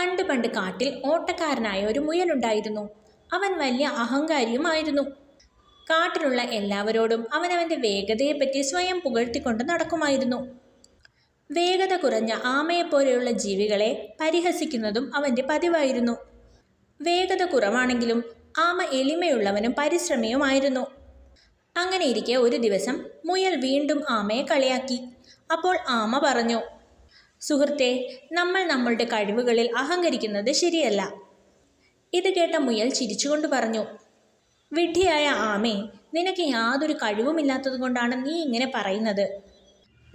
പണ്ട് പണ്ട് കാട്ടിൽ ഓട്ടക്കാരനായ ഒരു മുയലുണ്ടായിരുന്നു. അവൻ വലിയ അഹങ്കാരിയുമായിരുന്നു. കാട്ടിലുള്ള എല്ലാവരോടും അവൻ അവനവന്റെ വേഗതയെപ്പറ്റി സ്വയം പുകഴ്ത്തിക്കൊണ്ട് നടക്കുമായിരുന്നു. വേഗത കുറഞ്ഞ ആമയെപ്പോലെയുള്ള ജീവികളെ പരിഹസിക്കുന്നതും അവന്റെ പതിവായിരുന്നു. വേഗത കുറവാണെങ്കിലും ആമ എളിമയുള്ളവനും പരിശ്രമിയുമായിരുന്നു. അങ്ങനെയിരിക്കെ ഒരു ദിവസം മുയൽ വീണ്ടും ആമയെ കളിയാക്കി. അപ്പോൾ ആമ പറഞ്ഞു സുഹൃത്തെ നമ്മൾ നമ്മളുടെ കഴിവുകളിൽ അഹങ്കരിക്കുന്നത് ശരിയല്ല. ഇത് കേട്ട മുയൽ ചിരിച്ചുകൊണ്ട് പറഞ്ഞു വിഡ്ഢിയായ ആമേ നിനക്ക് യാതൊരു കഴിവുമില്ലാത്തതുകൊണ്ടാണ് നീ ഇങ്ങനെ പറയുന്നത്.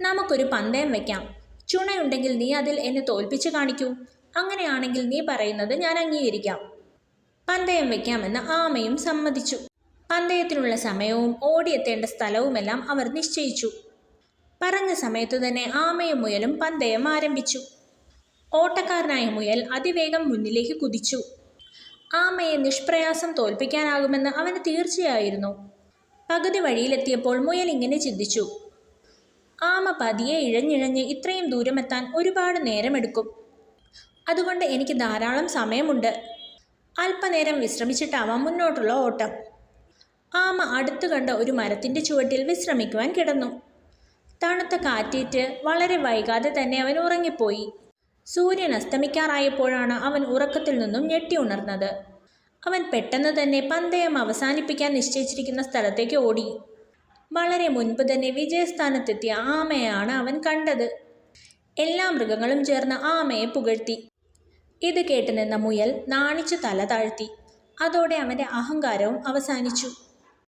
നമുക്കൊരു പന്തയം വെക്കാം. ചുണയുണ്ടെങ്കിൽ നീ അതിൽ എന്നെ തോൽപ്പിച്ച് കാണിക്കൂ. അങ്ങനെയാണെങ്കിൽ നീ പറയുന്നത് ഞാൻ അംഗീകരിക്കാം. പന്തയം വെക്കാമെന്ന് ആമയും സമ്മതിച്ചു. പന്തയത്തിനുള്ള സമയവും ഓടിയെത്തേണ്ട സ്ഥലവുമെല്ലാം അവർ നിശ്ചയിച്ചു. പറഞ്ഞ സമയത്തു തന്നെ ആമയും മുയലും പന്തയം ആരംഭിച്ചു. ഓട്ടക്കാരനായ മുയൽ അതിവേഗം മുന്നിലേക്ക് കുതിച്ചു. ആമയെ നിഷ്പ്രയാസം തോൽപ്പിക്കാനാകുമെന്ന് അവന് തീർച്ചയായിരുന്നു. പകുതി വഴിയിലെത്തിയപ്പോൾ മുയൽ ഇങ്ങനെ ചിന്തിച്ചു. ആമ പതിയെ ഇഴഞ്ഞിഴഞ്ഞ് ഇത്രയും ദൂരമെത്താൻ ഒരുപാട് നേരമെടുക്കും. അതുകൊണ്ട് എനിക്ക് ധാരാളം സമയമുണ്ട്. അല്പനേരം വിശ്രമിച്ചിട്ടാവാം മുന്നോട്ടുള്ള ഓട്ടം. ആമ അടുത്തു കണ്ട ഒരു മരത്തിന്റെ ചുവട്ടിൽ വിശ്രമിക്കുവാൻ കിടന്നു. തണുത്ത കാറ്റേറ്റ് വളരെ വൈകാതെ തന്നെ അവൻ ഉറങ്ങിപ്പോയി. സൂര്യൻ അസ്തമിക്കാറായപ്പോഴാണ് അവൻ ഉറക്കത്തിൽ നിന്നും ഞെട്ടി ഉണർന്നത്. അവൻ പെട്ടെന്ന് തന്നെ പന്തയം അവസാനിപ്പിക്കാൻ നിശ്ചയിച്ചിരിക്കുന്ന സ്ഥലത്തേക്ക് ഓടി. വളരെ മുൻപ് തന്നെ വിജയസ്ഥാനത്തെത്തിയ ആമയാണ് അവൻ കണ്ടത്. എല്ലാ മൃഗങ്ങളും ചേർന്ന് ആമയെ പുകഴ്ത്തി. ഇത് കേട്ട് നിന്ന മുയൽ നാണിച്ചു തല താഴ്ത്തി. അതോടെ അവന്റെ അഹങ്കാരവും അവസാനിച്ചു.